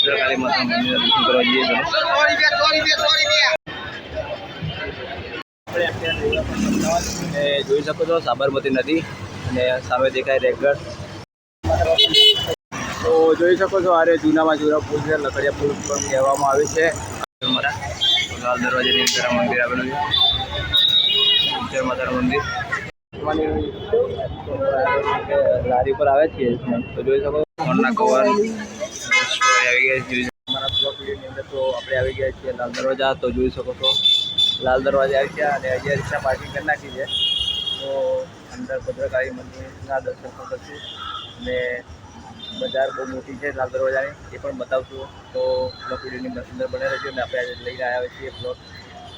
ભદ્રકાળી માતા મંદિર દર્શન કરવા જઈએ છીએ અને જોઈ શકો છો સાબરમતી નદી અને સામે દેખાય રેગગઢ તો જોઈ શકો છો આરે જૂનામાં જૂના પુલ છે લકડિયા પુલ પણ કહેવામાં આવે છે અમારા લાલ દરવાજાની અંદર મંદિર આવેલું છે માતાનું મંદિર લારી પર આવે છે તો જોઈ શકો ફોનના કવર આવી ગયા જોઈ અમારા બ્લોક વિડીયોની અંદર તો આપણે આવી ગયા છીએ લાલ દરવાજા, તો જોઈ શકો છો. લાલ દરવાજા આવી ગયા અને અહીંયા રીક્ષા પાર્કિંગ કરી નાખી છે. તો અંદર ભદ્રકાળી મંદિરના દર્શન કરશું. અને બજાર બહુ મોટી છે લાલ દરવાજાની, એ પણ બતાવશું. તો બ્લોક વિડીયોની અંદર બને રહેજો અને આપણે આજે લઈને આવ્યા છીએ બ્લોગ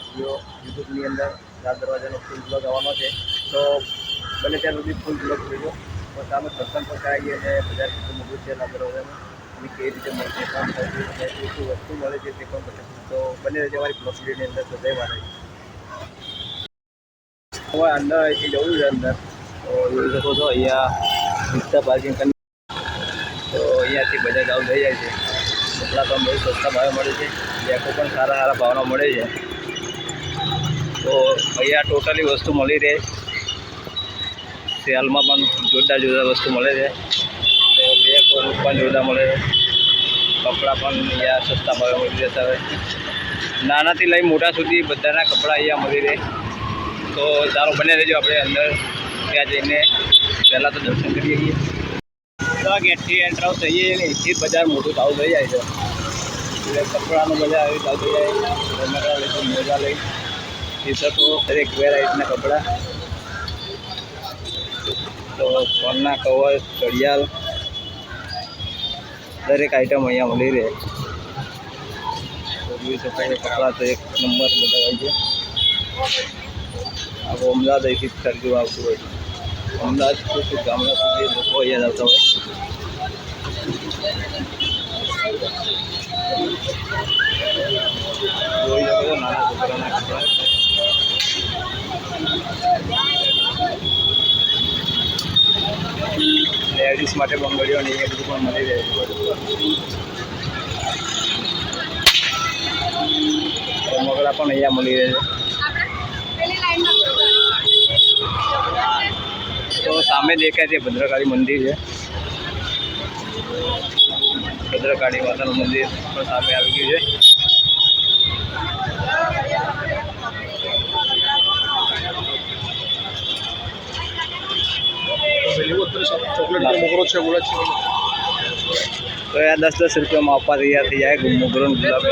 વીડિયો યુટ્યુબની અંદર લાલ દરવાજાનો ફૂલ બ્લોગ આવવાનો છે. તો બને ત્યાં સુધી ફૂલ બ્લોગ જોજો. સામે દર્શન પણ કરાવીએ અને બજાર કેટલું મોટું છે લાલ દરવાજાનું. અને કેવી રીતે મળશે કામ થશે છે, શું વસ્તુ મળે છે તે પણ બતાવીશું તો બને રહેજો અમારી બ્લોગ અંદર જય માતાજી હવે અંદર અહીંથી જવું છે અંદર. તો જોઈ શકો છો, અહીંયા રિક્ષા પાર્કિંગ કરી. તો અહીંયાથી બજાર આવું થઈ જાય છે. કપડાં પણ બહુ સસ્તા ભાવે મળે છે. બેકો પણ સારા સારા ભાવના મળે છે. તો અહીંયા ટોટલી વસ્તુ મળી રહે. સેલમાં પણ જોરદાર જોરદાર વસ્તુ મળે છે. બેગ પણ જોતા મળે. કપડાં પણ અહીંયા સસ્તા ભાવે મળી જતા હોય. નાનાથી લઈ મોટા સુધી બધાના કપડાં અહીંયા મળી રહે. તો સારું બને રહેજો આપણે અંદર. ત્યાં જઈને પહેલાં તો દર્શન કરી છીએ તો ગેટથી એન્ટર થઈએ ને એથી બજાર મોટું ચાલુ થઈ જાય છે. એટલે કપડાનું બજાર આવી ચાલુ થઈ જાય. રમકડા લઈ, મોજા લઈ. ટી શર્ટો દરેક વેરાયટીના કપડાં. તો ફોનના કવર, ઘડિયાળ દરેક આઈટમ અહીંયા મળી રહે તો જોઈ શકાય કપડાં તો એક નંબર બધા હોય છે આખું અમદાવાદ અહીંથી જ ખરીદવા આવતું હોય છે અમદાવાદ સુધી ગામડા સુધી લોકો અહીંયા આવતા હોય જોઈ શકો છો નાના છોકરાના કપડાં લેડીઝ માટે બંગડીઓ ને એ બધું પણ મળી રહે. છે રમકડા પણ અહીંયા મળી રહે છે. તો સામે દેખાય છે ભદ્રકાળી મંદિર છે. ભદ્રકાળી માતાનું મંદિર પણ સામે આવી ગયું છે. મોકરો છે ગુલાબ છે. તો યાર દસ દસ રૂપિયામાં આપવા તૈયાર થઈ જાય. મોગરો ગુલાબ.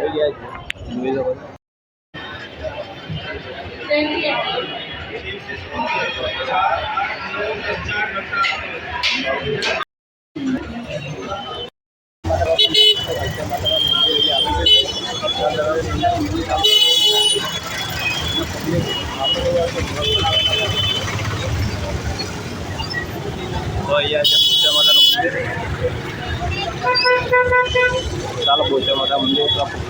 આવી માતાનું મંદિર ચાલો બોચા માતા મંદિર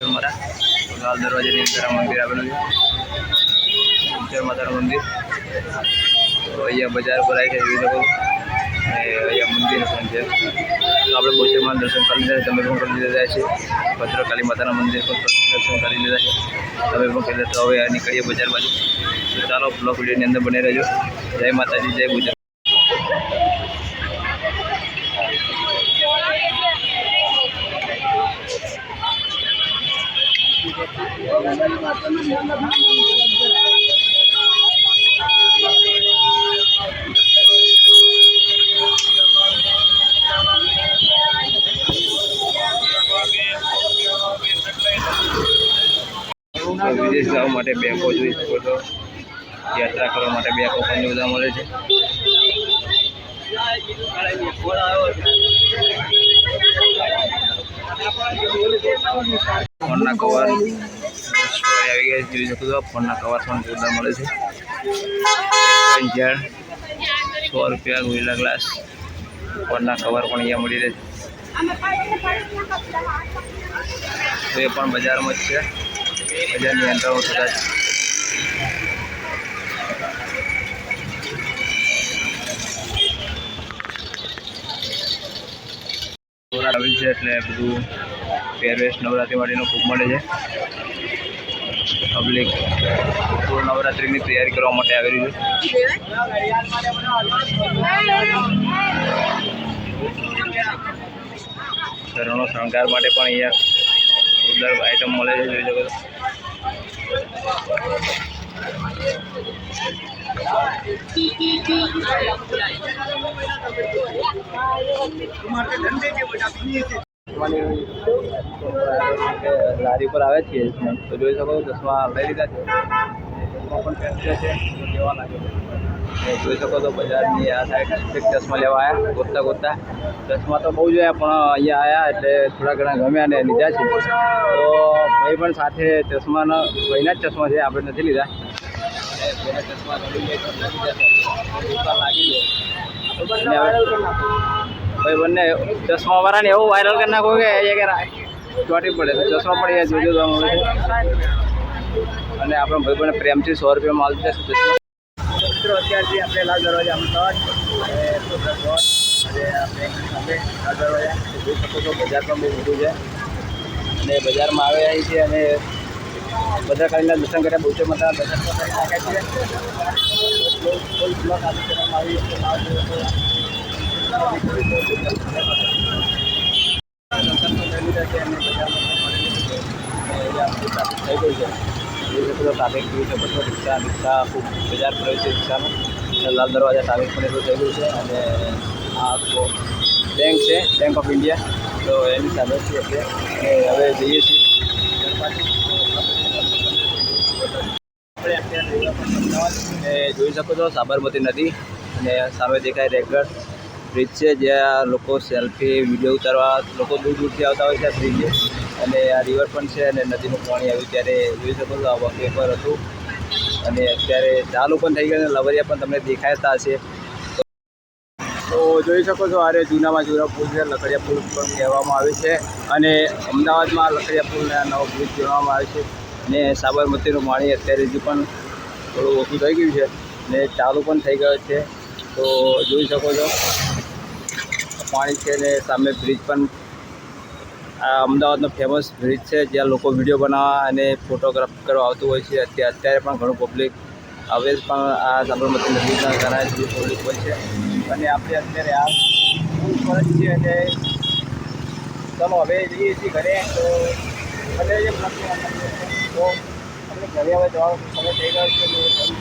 તો મારા લાલ દરવાજાની અંદર આ મંદિર આવેલું છે માતાનું મંદિર. તો અહીંયા બજાર ભરાય છે જોઈ લોકો અને અહીંયા મંદિર પણ છે. તો આપણે બહુચરમાં દર્શન કરી લીધા છે. તમે પણ કરી લીધા છે. ભદ્રકાલી માતાના મંદિર પણ દર્શન કરી લીધા છે. તમે પણ કરી તો હવે નીકળીએ બજાર બાજુ. તો ચાલો બ્લોક વિડીયોની અંદર બની રહેજો. જય માતાજી, જય ગુજરાત. તો માટે બેગો જોઈ શકો છો. યાત્રા કરવા માટે બેગો પણ બધા મળે છે. ફોનના કવર આવી ગયા જોઈ શકો છો. ફોનના કવર પણ જોરદાર મળે છે. સો રૂપિયા ગોઈલા ગ્લાસ. ફોનના કવર પણ અહીંયા મળી રહે છે. એ પણ બજારમાં જ છે. બજારની યંત્રો થતા આવી છે એટલે બધું પહેરવેશ નવરાત્રી માટેનું ખૂબ મળે છે પબ્લિક પૂર્ણ નવરાત્રિની તૈયારી કરવા માટે આવી રહ્યું છે શરણો શણગાર માટે પણ અહીંયા સુંદર આઈટમ મળે છે જોઈ શકો લારી પર આવે છે, તો જોઈ શકો ચશ્મા લઈ લીધા છે. ચશ્મા પણ પહેરશે છે તો કેવા લાગે છે એ જોઈ શકો છો બજારની આ સાઈડ એક ચશ્મા લેવા આવ્યા ગોતતા ગોતતા ચશ્મા તો બહુ જોયા પણ અહીંયા આવ્યા એટલે થોડા ઘણા ગમ્યા ને લીધા છે તો ભાઈ પણ સાથે ચશ્માના ભાઈના જ ચશ્મા છે આપણે નથી લીધા અને પેલા ચશ્મા ગમી જાય તો લઈ લીધા છે. દુકાન લાગી જાય અને હવે ભાઈ બંને ચશ્મા વાળાને એવું વાયરલ કરી નાખો કે એ કે રા- ચોટી પડે તો ચશ્મા પણ અહીંયા જોજો તો મળે છે અને આપણે ભાઈ બંને પ્રેમથી સો રૂપિયામાં માલ છે. મિત્રો અત્યારથી આપણે લાલ દરવાજા અમદાવાદ અને બજાર પણ બહુ મોટું છે. અને બજારમાં આવે અહીં છે અને બધા ખાલીના દર્શન કર્યા, બહુ માતા દર્શન થઈ નાખ્યા છે કોઈ બ્લોક આપી કરવામાં છે. ટ્રાફિક જોઈ શકો છો. રિક્ષા રિક્ષા ખૂબ બજાર પડે છે રિક્ષાનું. લાલ દરવાજા ટ્રાફિક પણ એટલું થઈ ગયું છે. અને આ બેંક છે બેંક ઓફ ઇન્ડિયા તો એની સામે છીએ આપણે અને હવે જઈએ છીએ. જોઈ શકો છો, સાબરમતી નદી. અને સામે દેખાય રેગડ બ્રિજ છે, જ્યાં લોકો સેલ્ફી વીડિયો ઉતારવા લોકો દૂર દૂરથી આવતા હોય છે આ બ્રિજે અને આ રિવર પણ છે અને નદીનું પાણી આવ્યું ત્યારે જોઈ શકો છો આ પર હતું. અને અત્યારે ચાલુ પણ થઈ ગયું અને લવરિયા પણ તમને દેખાતા હશે. તો જોઈ શકો છો અરે જૂનામાં જૂના પુલ છે લખડિયા પુલ પણ કહેવામાં આવે છે. અને અમદાવાદમાં લખડિયા પુલને નવો બ્રિજ જોવામાં આવે છે. અને સાબરમતીનું પાણી અત્યારે હજુ પણ થોડું ઓછું થઈ ગયું છે ને ચાલુ પણ થઈ ગયો છે. તો જોઈ શકો છો, પાણી છે ને સામે બ્રિજ પણ આ અમદાવાદનો ફેમસ બ્રિજ છે, જ્યાં લોકો વીડિયો બનાવવા અને ફોટોગ્રાફ કરવા આવતું હોય છે. અત્યારે અત્યારે પણ ઘણું પબ્લિક હવે પણ આ સાબરમતી નદીના કારણે જે પબ્લિક હોય છે. અને આપણે અત્યારે આ ફૂલ પર જ છીએ અને ચાલો હવે જઈએ છીએ ઘરે. તો ઘરે તો આપણે ઘરે હવે જવાનો સમય થઈ ગયો છે.